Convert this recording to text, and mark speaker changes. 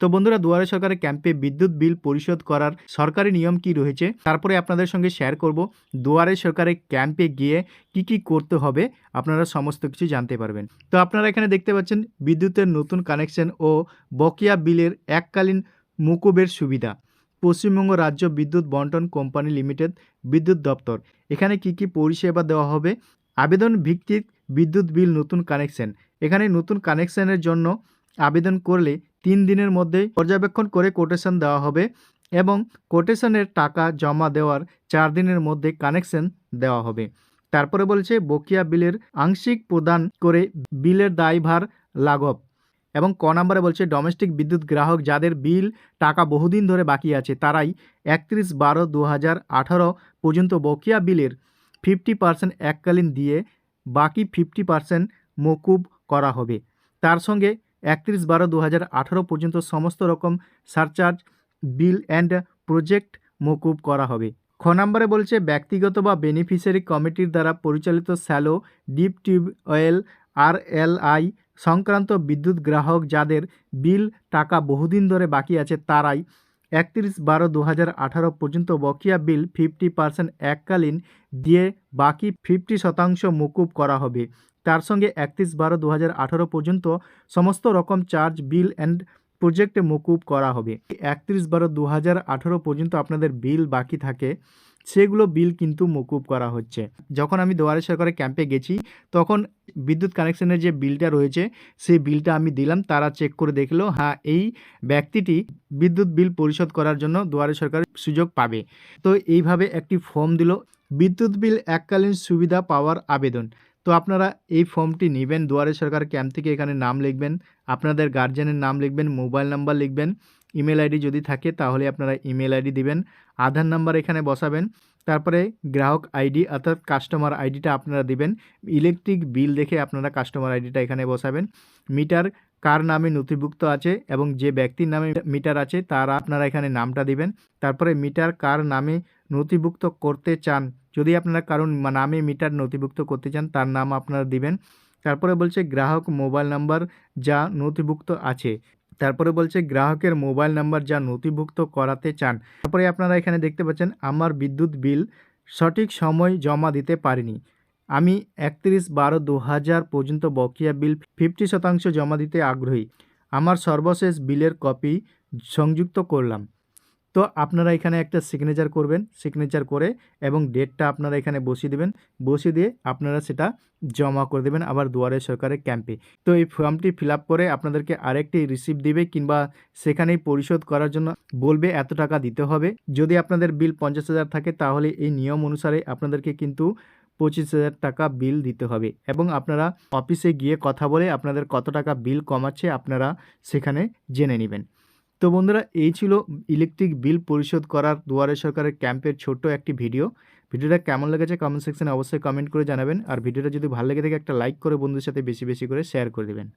Speaker 1: তো বন্ধুরা, দুয়ারে সরকারের ক্যাম্পে বিদ্যুৎ বিল পরিশোধ করার সরকারি নিয়ম কি রয়েছে? তারপরে আপনাদের সঙ্গে শেয়ার করব, দুয়ারে সরকারের ক্যাম্পে গিয়ে কি কি করতে হবে, আপনারা সমস্ত কিছু জানতে পারবেন। তো আপনারা এখানে দেখতে পাচ্ছেন, বিদ্যুতের নতুন কানেকশন ও বকেয়া বিলের এককালীন মুকুবের সুবিধা। পশ্চিমবঙ্গ রাজ্য বিদ্যুৎ বন্টন কোম্পানি লিমিটেড বিদ্যুৎ দপ্তর, এখানে কি কি পরিষেবা দেওয়া হবে? আবেদন ভিত্তিক বিদ্যুৎ বিল নতুন কানেকশন এখানে নতুন কানেকশনের জন্য আবেদন করলে তিন দিনের মধ্যে পর্যবেক্ষণ করে কোটেশন দেওয়া হবে এবং কোটেশনের টাকা জমা দেওয়ার চার দিনের মধ্যে কানেকশন দেওয়া হবে। তারপরে বলছে, বকেয়া বিলের আংশিক প্রদান করে বিলের দায়ভার লাঘব এবং ক নম্বরে বলছে, ডোমেস্টিক বিদ্যুৎ গ্রাহক যাদের বিল টাকা বহুদিন ধরে বাকি আছে, তারাই একত্রিশ বারো দু হাজার আঠারো পর্যন্ত বকেয়া বিলের ফিফটি পার্সেন্ট এককালীন দিয়ে বাকি ফিফটি পার্সেন্ট মকুব করা হবে। তার সঙ্গে একত্রিশ বারো দু হাজার আঠারো পর্যন্ত সমস্ত রকম সারচার্জ, বিল অ্যান্ড প্রজেক্ট মকুব করা হবে। খ নম্বরে বলছে, ব্যক্তিগত বা বেনিফিশিয়ারি কমিটির দ্বারা পরিচালিত shallow, deep tube well R L I সংক্রান্ত বিদ্যুৎ গ্রাহক যাদের বিল টাকা বহুদিন ধরে বাকি আছে তারাই একত্রিশ বারো দু হাজার আঠারো পর্যন্ত বকেয়া বিল ফিফটি পার্সেন্ট এককালীন দিয়ে বাকি ফিফটি শতাংশ মকুব করা হবে। তার সঙ্গে একত্রিশ বারো দু পর্যন্ত সমস্ত রকম চার্জ, বিল অ্যান্ড প্রজেক্টে মকুব করা হবে। একত্রিশ বারো দু পর্যন্ত আপনাদের বিল বাকি থাকে, সেগুলো বিল কিন্তু মকুব করা হচ্ছে। যখন আমি দুয়ারে সরকারের ক্যাম্পে গেছি, তখন বিদ্যুৎ কানেকশনের যে বিলটা রয়েছে, সেই বিলটা আমি দিলাম, তারা চেক করে দেখল হ্যাঁ এই ব্যক্তিটি বিদ্যুৎ বিল পরিশোধ করার জন্য দুয়ারে সরকার সুযোগ পাবে। তো এইভাবে একটি ফর্ম দিল। বিদ্যুৎ বিল এককালীন সুবিধা পাওয়ার আবেদন। তো আপনারা এই ফর্মটি নেবেন, দুয়ারে সরকার ক্যাম্প থেকে এখানে নাম লিখবেন, আপনাদের গার্জেনের নাম লিখবেন মোবাইল নাম্বার লিখবেন ইমেল আইডি যদি থাকে তাহলে আপনারা ইমেল আইডি দিবেন, আধার নাম্বার এখানে বসাবেন, তারপরে গ্রাহক আইডি অর্থাৎ কাস্টমার আইডিটা আপনারা দিবেন ইলেকট্রিক বিল দেখে আপনারা কাস্টমার আইডিটা এখানে বসাবেন মিটার কার নামে নথিভুক্ত আছে এবং যে ব্যক্তির নামে মিটার আছে তারা আপনারা এখানে নামটা দিবেন, তারপরে মিটার কার নামে নথিভুক্ত করতে চান যদি আপনারা কারণ নামে মিটার নথিভুক্ত করতে চান, তার নাম আপনারা দিবেন। তারপরে বলছে গ্রাহক মোবাইল নাম্বার যা নথিভুক্ত আছে। তারপরে বলছে গ্রাহকের মোবাইল নাম্বার যা নথিভুক্ত করাতে চান। তারপরে আপনারা এখানে দেখতে পাচ্ছেন, আমার বিদ্যুৎ বিল সঠিক সময় জমা দিতে পারিনি। আমি একত্রিশ বারো দু হাজার পর্যন্ত বকেয়া বিল ফিফটি শতাংশ জমা দিতে আগ্রহী। আমার সর্বশেষ বিলের কপি সংযুক্ত করলাম। তো আপনারা এখানে একটা সিগনেচার করবেন সিগনেচার করে এবং ডেটটা আপনারা এখানে বসিয়ে দেবেন। বসিয়ে দিয়ে আপনারা সেটা জমা করে দেবেন আবার দুয়ারে সরকারের ক্যাম্পে তো এই ফর্মটি ফিল করে আপনাদেরকে আরেকটি রিসিপ্ট দিবে কিংবা সেখানেই পরিশোধ করার জন্য বলবে এত টাকা দিতে হবে। যদি আপনাদের বিল পঞ্চাশ হাজার থাকে তাহলে এই নিয়ম অনুসারে আপনাদেরকে কিন্তু পঁচিশ হাজার টাকা বিল দিতে হবে এবং আপনারা অফিসে গিয়ে কথা বলে আপনাদের কত টাকা বিল কমাচ্ছে আপনারা সেখানে জেনে নেবেন। তো বন্ধুরা, এই ছিল ইলেকট্রিক বিল পরিশোধ করার দুয়ারে সরকারের ক্যাম্পের ছোট্ট একটি ভিডিও। ভিডিওটা কেমন লেগেছে কমেন্ট সেকশানে অবশ্যই কমেন্ট করে জানাবেন। আর ভিডিওটা যদি ভালো লেগে থাকে, একটা লাইক করে বন্ধুদের সাথে বেশি বেশি করে শেয়ার করে দেবেন।